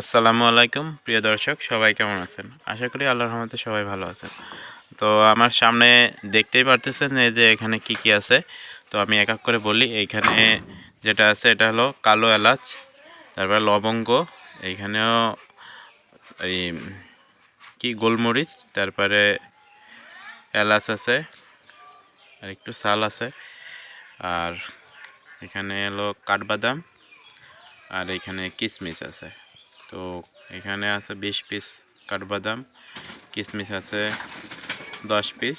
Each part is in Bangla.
আসসালামু আলাইকুম, প্রিয় দর্শক, সবাই কেমন আছেন? আশা করি আল্লাহর রহমতে সবাই ভালো আছেন। তো আমার সামনে দেখতেই পারতেছেন এই যে এখানে কি কি আছে। তো আমি এক এক করে বলি, এইখানে যেটা আছে এটা হলো কালো এলাচ, তারপরে লবঙ্গ, এইখানেও এই কি গোলমরিচ, তারপরে এলাচ আছে, আর একটু সাল আছে, আর এখানে হলো কাঠবাদাম, আর এখানে কিশমিশ আছে। তো এখানে আছে বিশ পিস কাঠবাদাম কিশমিশ আছে দশ পিস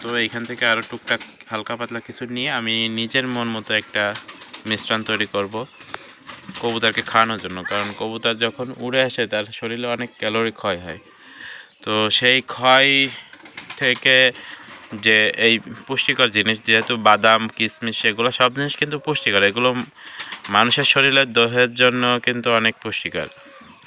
তো এইখান থেকে আরও টুকটাক হালকা পাতলা কিছু নিয়ে আমি নিজের মন মতো একটা মিশ্রণ তৈরি করব কবুতরকে খাওয়ানোর জন্য। কারণ কবুতর যখন উড়ে আসে, তার শরীরে অনেক ক্যালোরি ক্ষয় হয়। তো সেই ক্ষয় থেকে যে এই পুষ্টিকর জিনিস যেহেতু বাদাম কিশমিশ এগুলো সব জিনিস কিন্তু পুষ্টিকর। এগুলো মানুষের শরীরের দোহের জন্য কিন্তু অনেক পুষ্টিকর।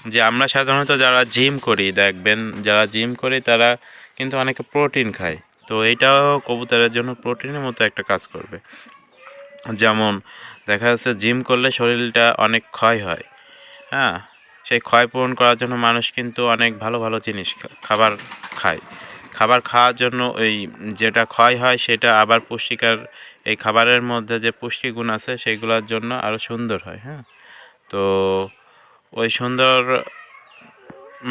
যে আমরা সাধারণত যারা জিম করি, দেখবেন যারা জিম করি তারা কিন্তু অনেকে প্রোটিন খায়। তো এইটাও কবুতরের জন্য প্রোটিনের মতো একটা কাজ করবে। যেমন দেখা যাচ্ছে জিম করলে শরীরটা অনেক ক্ষয় হয়। হ্যাঁ? সেই ক্ষয় পূরণ করার জন্য মানুষ কিন্তু অনেক ভালো ভালো জিনিস খাবার খায়। খাবার খাওয়ার জন্য ওই যেটা ক্ষয় হয় সেটা আবার পুষ্টিকর, এই খাবারের মধ্যে যে পুষ্টিগুণ আছে সেইগুলোর জন্য আরও সুন্দর হয় হ্যাঁ? তো ওই সুন্দর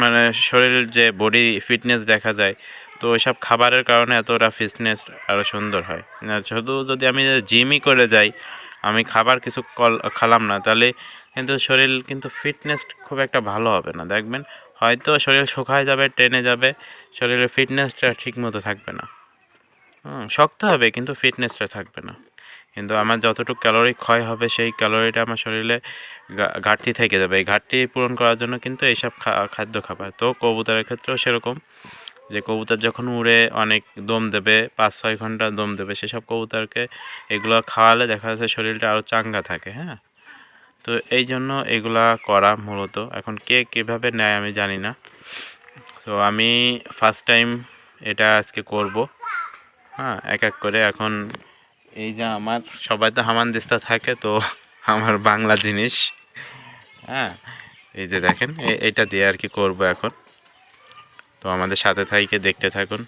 মানে শরীর যে বডি ফিটনেস দেখা যায়, তো ওইসব খাবারের কারণে এতটা ফিটনেস আরও সুন্দর হয়। শুধু যদি আমি জিমই করে যাই, আমি খাবার কিছু কল, খালাম না, তাহলে কিন্তু শরীর কিন্তু ফিটনেস খুব একটা ভালো হবে না। দেখবেন হয়তো শরীর শুকায় যাবে, টেনে যাবে শরীরের ফিটনেসটা ঠিক মতো থাকবে না। শক্ত হবে কিন্তু ফিটনেসটা থাকবে না। কিন্তু আমার যতটুকু ক্যালোরি ক্ষয় হবে, সেই ক্যালোরিটা আমার শরীরে ঘাটতি থেকে যাবে। এই ঘাটতি পূরণ করার জন্য কিন্তু এইসব খাদ্য খাবার। তো কবুতরের ক্ষেত্রেও সেরকম যে কবুতর যখন উড়ে অনেক দম দেবে, পাঁচ, ছয় ঘণ্টা দম দেবে, সেসব কবুতরকে এগুলো খাওয়ালে দেখা যাচ্ছে শরীরটা আরও চাঙ্গা থাকে হ্যাঁ? তো এই জন্য এগুলা করা মূলত। এখন কে কীভাবে নেয় আমি জানি না। তো আমি ফার্স্ট টাইম এটা আজকে করব। হ্যাঁ এক এক করে। এখন এই যে আমার, সবাই তো হামানদিস্তা থাকে, তো আমার বাংলা জিনিস। হ্যাঁ এই যে দেখেন এটা দিয়ে আর কি করব এখন। তো আমাদের সাথে থাইকে দেখতে থাকুন।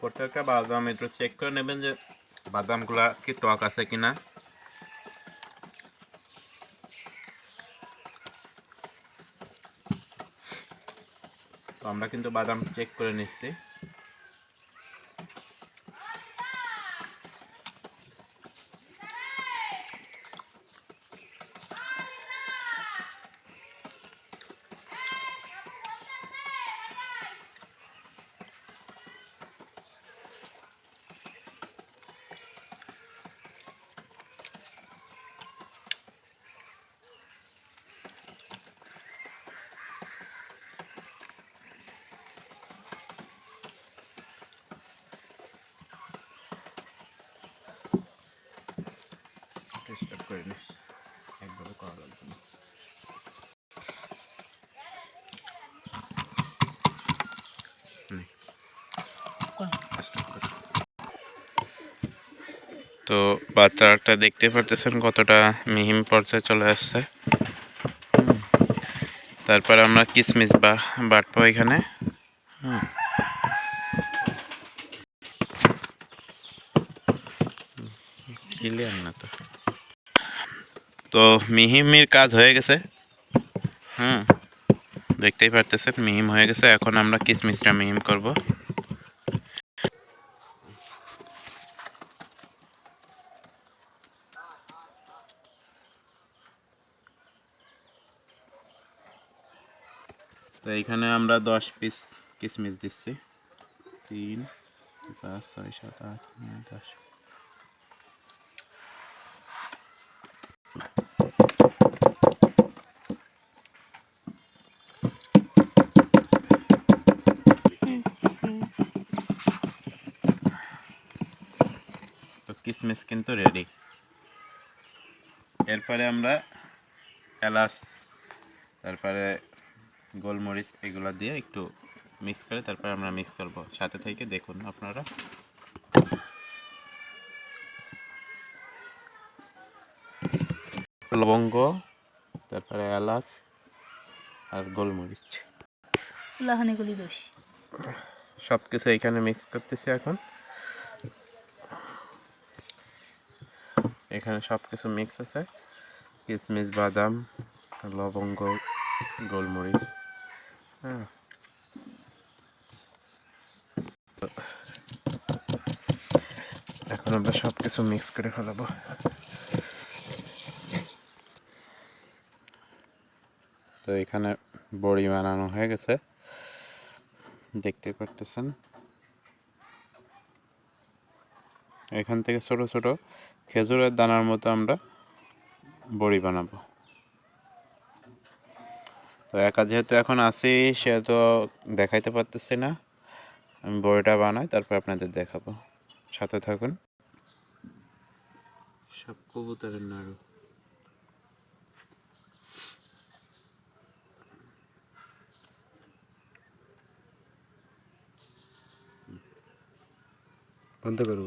প্রত্যেকটা বাদাম একটু চেক করে নেবেন যে বাদামগুলা কি টক আছে কিনা তো আমরা কিন্তু বাদাম চেক করে নিচ্ছি। স্টার্ট করে একবারে করা লাগবে না। তো বাচ্চাটা দেখতে পারতেছেন কতটা মিহিম পর্যায়ে চলে আসছে। তারপর আমরা কিসমিস বা, বাটবো এখানে। হুম। ক্লিয়ার না তো। তো মিহিমের কাজ হয়ে গেছে। হুম, দেখতেই পারতেছেন, মিহিম হয়ে গেছে। এখন আমরা কিসমিসটা মিহিম করব। তো এইখানে আমরা দশ পিস কিসমিস দিচ্ছি। তিন, পাঁচ, ছয়, সাত, আট, নয়, দশ। কিসমিস কিন্তু রেডি এরপরে আমরা এলাচ তারপরে গোলমরিচ এগুলো দিয়ে একটু মিক্স করে তারপরে আমরা মিক্স করব। সাথে থেকে দেখুন আপনারা। লবঙ্গ তারপরে এলাচ আর গোলমরিচ। সব কিছু এখানে মিক্স করতেছি এখন। এখানে সব কিছু মিক্স আছে। কিশমিশ বাদাম, লবঙ্গ, গোলমরিচ হ্যাঁ। এখন আমরা সব কিছু মিক্স করে ফেলাবো। তো এখানে বড়ি বানানো হয়ে গেছে। দেখতে পারতেছেন? এখান থেকে ছোট ছোট খেজুরের দানার মতো আমরা বড়ি বানাবো। তো একা যেহেতু এখন আসি সেহেতু দেখাইতে পারতেছি না। আমি বড়িটা বানাই তারপর আপনাদের দেখাবো। সাথে থাকুন। সব কবুতরের নাড়ু। বন্ধ করব।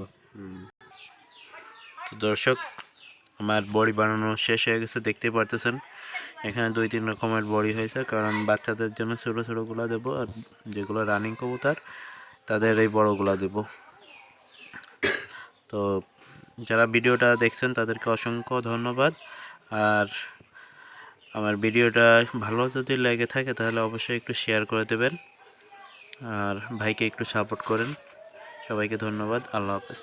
তো দর্শক, আমার বড়ি বানানো শেষ হয়ে গেছে, দেখতেই পারতেছেন। এখানে দুই তিন রকমের বড়ি হয়েছে, কারণ বাচ্চাদের জন্য ছোটো ছোটোগুলো দেবো, আর যেগুলো রানিং কবুতর, তাদের এই বড়গুলো দেবো। তো যারা ভিডিওটা দেখছেন, তাদেরকে অসংখ্য ধন্যবাদ। আর আমার ভিডিওটা ভালো যদি লেগে থাকে, তাহলে অবশ্যই একটু শেয়ার করে দেবেন। আর ভাইকে একটু সাপোর্ট করেন। সবাইকে ধন্যবাদ। আল্লাহ হাফেজ।